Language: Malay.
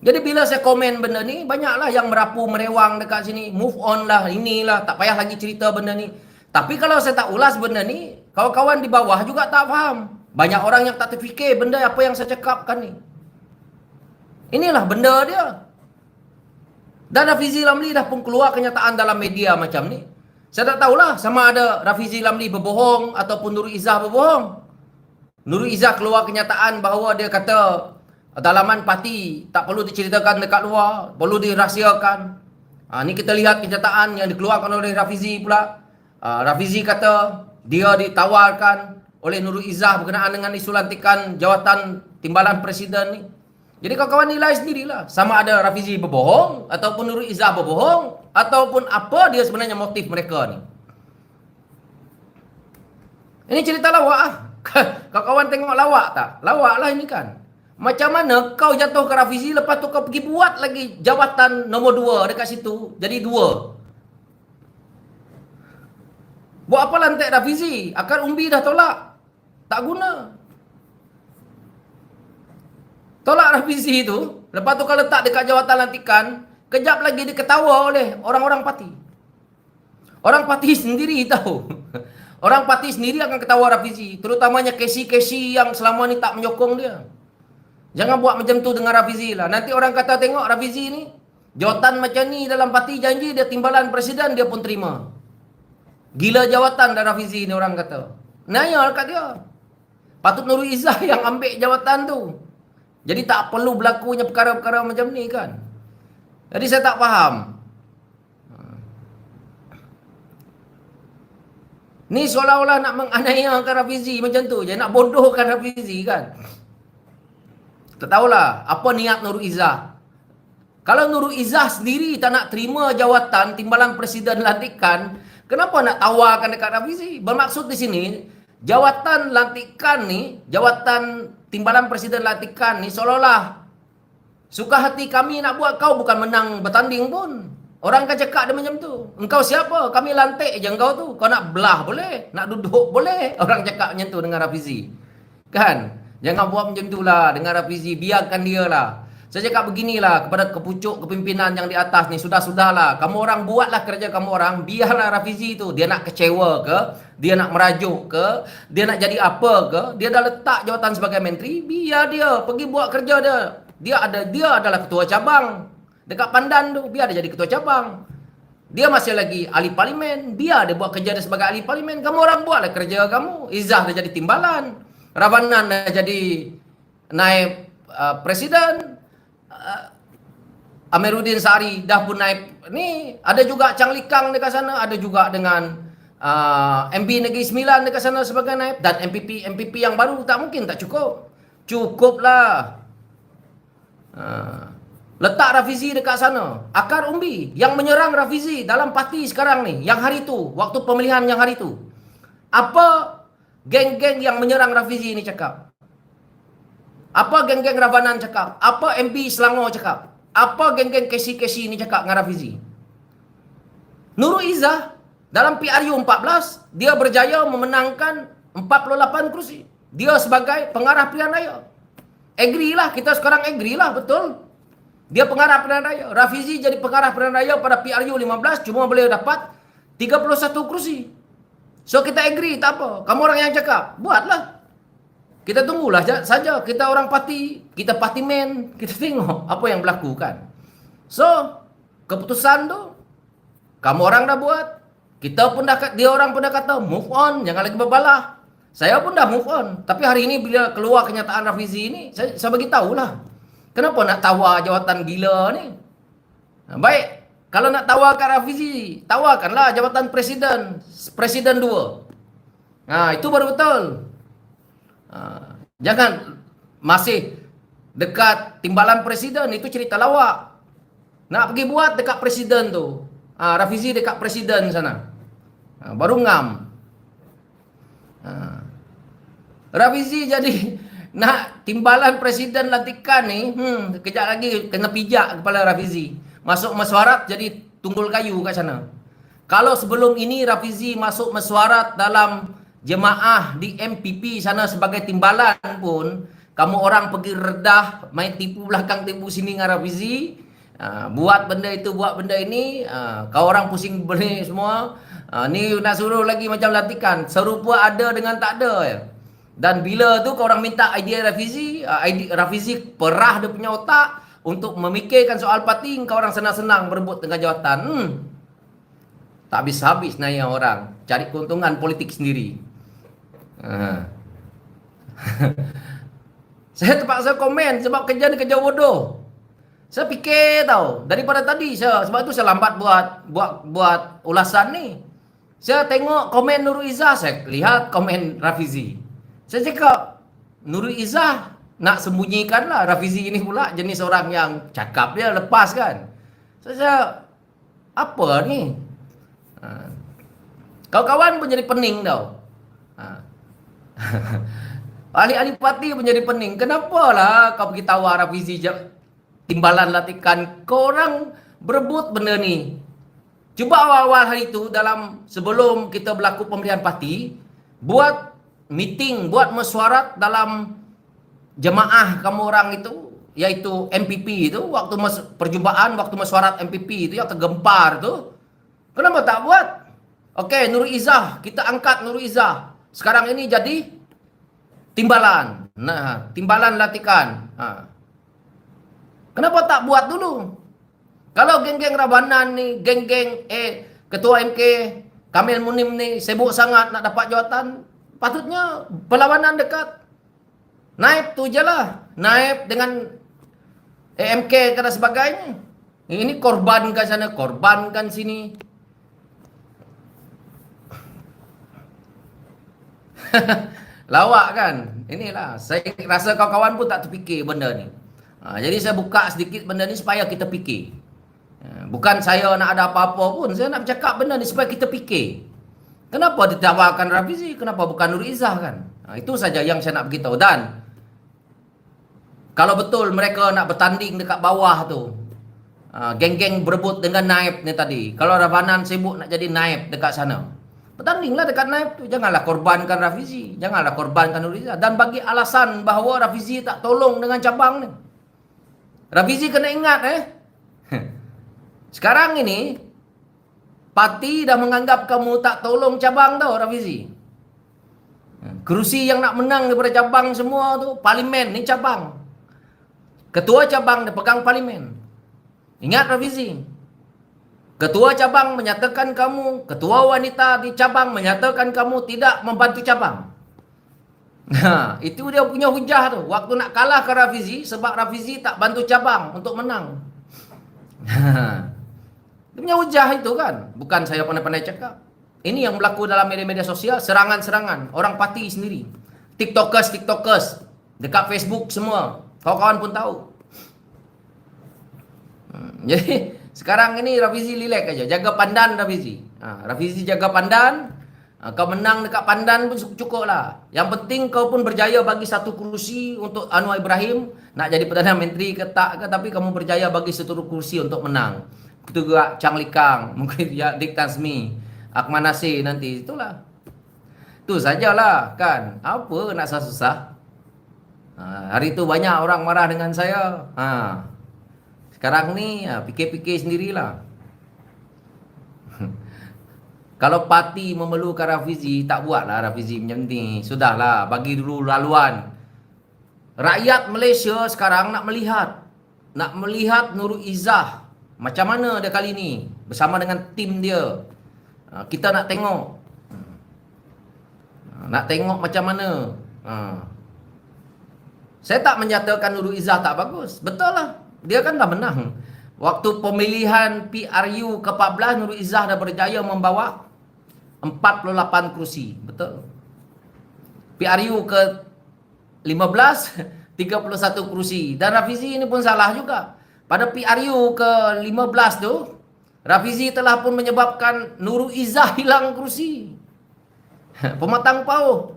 Jadi bila saya komen benda ni, banyaklah yang merapu merewang dekat sini. Move on lah, inilah, tak payah lagi cerita benda ni. Tapi kalau saya tak ulas benda ni, kawan-kawan di bawah juga tak faham. Banyak orang yang tak terfikir benda apa yang saya cakapkan ni. Inilah benda dia. Dan Rafizi Lamli dah pun keluar kenyataan dalam media macam ni. Saya tak tahulah sama ada Rafizi Lamli berbohong ataupun Nurul Izzah berbohong. Nurul Izzah keluar kenyataan bahawa dia kata dalaman parti tak perlu diceritakan dekat luar, perlu dirahsiakan. Ha, ni kita lihat kenyataan yang dikeluarkan oleh Rafizi pula. Ha, Rafizi kata dia ditawarkan oleh Nurul Izzah berkenaan dengan isu lantikan jawatan timbalan presiden ni. Jadi kawan-kawan nilai sendirilah. Sama ada Rafizi berbohong ataupun Nurul Izzah berbohong ataupun apa dia sebenarnya motif mereka ni. Ini cerita lawak ah. Kawan-kawan tengok lawak tak? Lawak lah ini kan. Macam mana kau jatuh ke Rafizi lepas tu kau pergi buat lagi jawatan nombor dua dekat situ. Jadi dua. Buat apa lantik Rafizi? Akar umbi dah tolak. Tak guna. Tolak Rafizi tu. Lepas tu kau letak dekat jawatan lantikan. Kejap lagi diketawa oleh orang-orang parti. Orang parti sendiri tahu. Orang parti sendiri akan ketawa Rafizi. Terutamanya kesi-kesi yang selama ni tak menyokong dia. Jangan buat macam tu dengan Rafizi lah. Nanti orang kata tengok Rafizi ni. Jawatan macam ni dalam parti janji dia timbalan presiden dia pun terima. Gila jawatan dah Rafizi ni orang kata. Naya kat dia. Patut Nurul Izzah yang ambil jawatan tu. Jadi tak perlu berlakunya perkara-perkara macam ni kan. Jadi saya tak faham. Ni seolah-olah nak menganiayakan Rafizi macam tu je. Nak bodohkan Rafizi kan. Tak tahulah apa niat Nurul Izzah. Kalau Nurul Izzah sendiri tak nak terima jawatan timbalan presiden lantikan, kenapa nak tawarkan dekat Rafizi? Bermaksud di sini, jawatan lantikan ni, jawatan timbalan presiden lantikan ni seolah-olah suka hati kami nak buat kau bukan menang bertanding pun. Orang akan cakap dia macam tu. Engkau siapa? Kami lantik je engkau tu. Kau nak belah boleh. Nak duduk boleh. Orang cakap macam tu dengan Rafizi. Kan? Jangan buat macam tu lah dengan Rafizi. Biarkan dia lah. Saya cakap beginilah kepada kepucuk kepimpinan yang di atas ni. Sudah-sudahlah. Kamu orang buatlah kerja kamu orang. Biarlah Rafizi tu. Dia nak kecewa ke? Dia nak merajuk ke? Dia nak jadi apa ke? Dia dah letak jawatan sebagai menteri. Biar dia. Pergi buat kerja dia. Dia ada dia adalah ketua cabang. Dekat Pandan tu, biar dia jadi ketua cabang. Dia masih lagi ahli parlimen. Biar dia buat kerja dia sebagai ahli parlimen. Kamu orang buatlah kerja kamu. Izzah dah jadi timbalan. Ravanan dah jadi naib uh, presiden. Uh, Amiruddin Sari dah pun naib. Ni ada juga Chang Likang dekat sana. Ada juga dengan uh, MB Negeri Sembilan dekat sana sebagai naib. Dan MPP MPP yang baru tak mungkin tak cukup. Cukuplah. Uh, Letak Rafizi dekat sana. Akar umbi yang menyerang Rafizi dalam parti sekarang ni. Yang hari tu. Waktu pemilihan yang hari tu. Apa geng-geng yang menyerang Rafizi ni cakap? Apa geng-geng Ravanan cakap? Apa MP Selangor cakap? Apa geng-geng kesi-kesi ni cakap dengan Rafizi? Nurul Izzah dalam PRU 14 dia berjaya memenangkan 48 kursi. Dia sebagai pengarah pilihan raya. Agree lah. Kita sekarang agree lah. Betul. Dia pengarah pilihan raya. Rafizi jadi pengarah pilihan raya pada PRU 15 cuma boleh dapat 31 kursi. So kita agree tak apa. Kamu orang yang cakap, buatlah. Kita tunggulah saja. Kita orang parti, kita parti men, kita tengok apa yang berlaku kan. So, keputusan tu kamu orang dah buat. Kita pun dah dia orang pun dah kata move on, jangan lagi berbalah. Saya pun dah move on. Tapi hari ini bila keluar kenyataan Rafizi ini, saya, saya bagi tahulah. Kenapa nak tawar jawatan gila ni? Baik, kalau nak tawarkan Rafizi, tawarkanlah jawatan presiden, presiden dua. Ha, itu baru betul. Ha, jangan masih dekat timbalan presiden, itu cerita lawak. Nak pergi buat dekat presiden tu. Ha, Rafizi dekat presiden sana. Ha, baru ngam. Ha. Rafizi jadi nak timbalan presiden lantikan ni, hmm, kejap lagi kena pijak kepala Rafizi. Masuk mesyuarat jadi tunggul kayu kat sana. Kalau sebelum ini Rafizi masuk mesyuarat dalam jemaah di MPP sana sebagai timbalan pun, kamu orang pergi redah, main tipu belakang tipu sini dengan Rafizi, uh, buat benda itu, buat benda ini, uh, kau orang pusing beli semua. Uh, ni nak suruh lagi macam latikan, serupa ada dengan tak ada ya. Dan bila tu kau orang minta idea Rafizi, uh, idea, Rafizi perah dia punya otak untuk memikirkan soal parti, kau orang senang-senang berebut dengan jawatan. Hmm. Tak habis-habis naya orang cari keuntungan politik sendiri. Uh. saya terpaksa komen sebab kerja ni kerja bodoh. Saya fikir tau daripada tadi saya sebab itu saya lambat buat buat buat ulasan ni. Saya tengok komen Nurul Izzah, saya lihat komen Rafizi. Saya cakap Nurul Izzah nak sembunyikan lah Rafizi ini pula jenis orang yang cakap dia lepas kan. Saya cakap apa ni? Ha. Kawan-kawan pun jadi pening tau. Ha. Ahli-ahli parti pun jadi pening. Kenapalah kau pergi tawar Rafizi timbalan latihan. Kau orang berebut benda ni. Cuba awal-awal hari itu dalam sebelum kita berlaku pemilihan parti, buat meeting, buat mesyuarat dalam jemaah kamu orang itu, yaitu MPP itu, waktu mes- perjumpaan, waktu mesyuarat MPP itu yang tergempar itu. Kenapa tak buat? Okey, Nurul Izzah, kita angkat Nurul Izzah. Sekarang ini jadi timbalan. Nah, timbalan latihan. Ha. Kenapa tak buat dulu? Kalau geng-geng Rabanan ni, geng-geng eh ketua MK Kamil Munim ni sibuk sangat nak dapat jawatan, patutnya perlawanan dekat. Naib tu je lah. Naib dengan AMK dan sebagainya. Ini korbankan sana, korbankan sini. Lawak kan? Inilah. Saya rasa kawan-kawan pun tak terfikir benda ni. Ha, jadi saya buka sedikit benda ni supaya kita fikir. Ha, bukan saya nak ada apa-apa pun. Saya nak bercakap benda ni supaya kita fikir. Kenapa ditawarkan Rafizi? Kenapa bukan Nur Izzah kan? Ha, itu saja yang saya nak beritahu. Dan kalau betul mereka nak bertanding dekat bawah tu. Ha, geng-geng berebut dengan naib ni tadi. Kalau Rabanan sibuk nak jadi naib dekat sana. Bertandinglah dekat naib tu. Janganlah korbankan Rafizi. Janganlah korbankan Nur Izzah. Dan bagi alasan bahawa Rafizi tak tolong dengan cabang ni. Rafizi kena ingat eh. Sekarang ini, parti dah menganggap kamu tak tolong cabang tau Rafizi. Kerusi yang nak menang daripada cabang semua tu, parlimen ni cabang. Ketua cabang dia pegang parlimen. Ingat Rafizi. Ketua cabang menyatakan kamu, ketua wanita di cabang menyatakan kamu tidak membantu cabang. Ha, itu dia punya hujah tu. Waktu nak kalah ke Rafizi sebab Rafizi tak bantu cabang untuk menang. Dia punya hujah itu kan. Bukan saya pandai-pandai cakap. Ini yang berlaku dalam media-media sosial, serangan-serangan orang parti sendiri. TikTokers, TikTokers dekat Facebook semua. Kawan-kawan pun tahu. Hmm, jadi sekarang ini Rafizi relax aja, jaga pandan Rafizi. Ha, Rafizi jaga pandan, ha, kau menang dekat pandan pun cukup lah. Yang penting kau pun berjaya bagi satu kursi untuk Anwar Ibrahim nak jadi Perdana Menteri ke tak ke tapi kamu berjaya bagi satu kursi untuk menang. Itu juga Chang Likang, mungkin ya Dik Tansmi, Akman Nasir nanti itulah. Itu sajalah kan. Apa nak susah-susah? Ha, hari tu banyak orang marah dengan saya. Ha, sekarang ni ha, fikir-fikir sendirilah. Kalau parti memerlukan Rafizi, tak buatlah Rafizi macam ni. Sudahlah, bagi dulu laluan. Rakyat Malaysia sekarang nak melihat. Nak melihat Nurul Izzah. Macam mana dia kali ni. Bersama dengan tim dia. Ha, kita nak tengok. Nak tengok macam mana. Ha. Saya tak menyatakan Nurul Izzah tak bagus. Betul lah. Dia kan dah menang. Waktu pemilihan PRU ke-14 Nurul Izzah dah berjaya membawa 48 kursi. Betul. PRU ke 15 31 kursi. Dan Rafizi ini pun salah juga. Pada PRU ke 15 tu Rafizi telah pun menyebabkan Nurul Izzah hilang kursi. Pematang pauh.